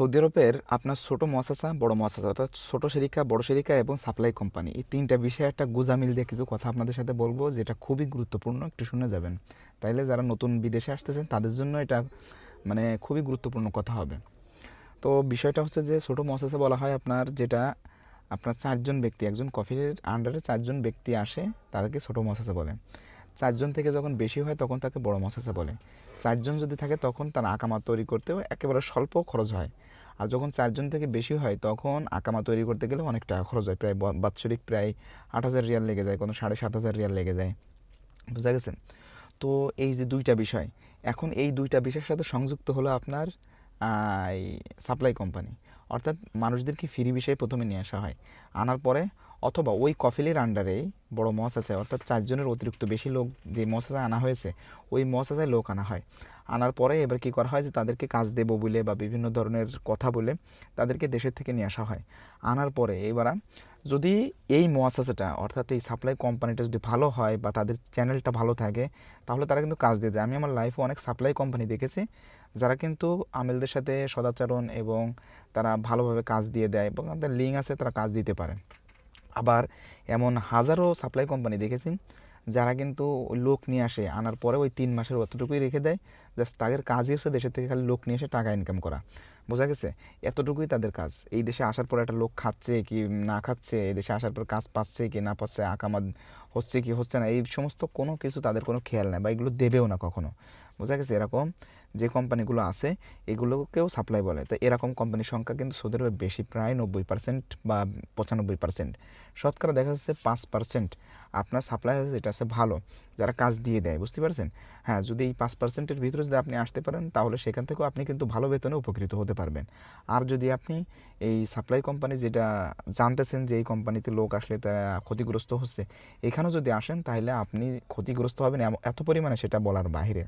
Saudi আরবের আপনার ছোট মহাসাসা, বড় মহাসাসা, অর্থাৎ ছোট শেরিকা বড় শেরিকা এবং সাপ্লাই কোম্পানি, এই তিনটা বিষয়ে একটা গুজামিল দিয়ে কিছু কথা আপনাদের সাথে বলব যেটা খুবই গুরুত্বপূর্ণ, একটু শুনে যাবেন। তাইলে যারা নতুন বিদেশে আসতেছেন, তাদের জন্য এটা মানে খুবই গুরুত্বপূর্ণ কথা হবে। তো বিষয়টা হচ্ছে যে, ছোট মহাসাসা বলা হয় আপনার যেটা আপনার চারজন ব্যক্তি, একজন কফির আন্ডারে চারজন ব্যক্তি আসে, তাদেরকে ছোট মহাসাসা বলে। চারজন থেকে যখন বেশি হয়, তখন তাকে বড় মশাসা বলে। চারজন যদি থাকে, তখন তার আকামা তৈরি করতেও একেবারে স্বল্প খরচ হয়। আর যখন চারজন থেকে বেশি হয়, তখন আকামা তৈরি করতে গেলে অনেক টাকা খরচ হয়। প্রায় বাৎসরিক প্রায় আট হাজার রিয়াল লেগে যায়, কোনো সাড়ে সাত হাজার রিয়াল লেগে যায়। বুঝা গেছে তো এই যে দুইটা বিষয়, এখন এই দুইটা বিষয়ের সাথে সংযুক্ত হলো আপনার সাপ্লাই কোম্পানি। অর্থাৎ মানুষদেরকে ফ্রি বিষয়ে প্রথমে নিয়ে আসা হয়, আনার পরে? অথবা ওই কফিলের আন্ডারেই বড় মস আছে, অর্থাৎ চারজনের অতিরিক্ত বেশি লোক যে মহাসাসায় আনা হয়েছে, ওই মহাসাসায় লোক আনা হয়। আনার পরে এবার কী করা হয় যে তাদেরকে কাজ দেবো বলে বা বিভিন্ন ধরনের কথা বলে তাদেরকে দেশের থেকে নিয়ে আসা হয়। আনার পরে এবার যদি এই মহাসাসাটা অর্থাৎ এই সাপ্লাই কোম্পানিটা যদি ভালো হয় বা তাদের চ্যানেলটা ভালো থাকে, তাহলে তারা কিন্তু কাজ দিয়ে দেয়। আমি আমার লাইফে অনেক সাপ্লাই কোম্পানি দেখেছি, যারা কিন্তু আমেলদের সাথে সদাচরণ এবং তারা ভালোভাবে কাজ দিয়ে দেয় এবং তাদের লিঙ্ক আছে তারা কাজ দিতে পারে। আবার এমন হাজারো সাপ্লাই কোম্পানি দেখেছি, যারা কিন্তু লোক নিয়ে আসে, আনার পরে ওই তিন মাসের অতটুকুই রেখে দেয় জাস্ট তাদের কাজই হচ্ছে দেশের থেকে খালি লোক নিয়ে এসে টাকা ইনকাম করা। বোঝা গেছে? এতটুকুই তাদের কাজ। এই দেশে আসার পর একটা লোক খাচ্ছে কি না খাচ্ছে, এই দেশে আসার পর কাজ পাচ্ছে কি না পাচ্ছে আকামাদ হচ্ছে কি হচ্ছে না, এই সমস্ত কোনো কিছু তাদের কোনো খেয়াল নেই বা এগুলো দেবেও না কখনো। বোঝা গেছে? এরকম যে কোম্পানিগুলো আছে, এগুলোকেও সাপ্লাই বলে। তো এরকম কোম্পানির সংখ্যা কিন্তু সৌদি বেশি, প্রায় নব্বই পার্সেন্ট বা পঁচানব্বই পার্সেন্ট শতকরা দেখা যাচ্ছে পাঁচ পার্সেন্ট আপনার সাপ্লাই আছে, যেটা আছে ভালো, যারা কাজ দিয়ে দেয়, বুঝতে পারছেন? হ্যাঁ যদি এই পাঁচ পার্সেন্টের ভিতরে যদি আপনি আসতে পারেন, তাহলে সেখান থেকেও আপনি কিন্তু ভালো বেতনে উপকৃত হতে পারবেন। আর যদি আপনি এই সাপ্লাই কোম্পানি যেটা জানতেছেন যে এই কোম্পানিতে লোক আসলে তা ক্ষতিগ্রস্ত হচ্ছে, এখানেও যদি আসেন, তাহলে আপনি ক্ষতিগ্রস্ত হবেন এত পরিমাণে সেটা বলার বাইরে।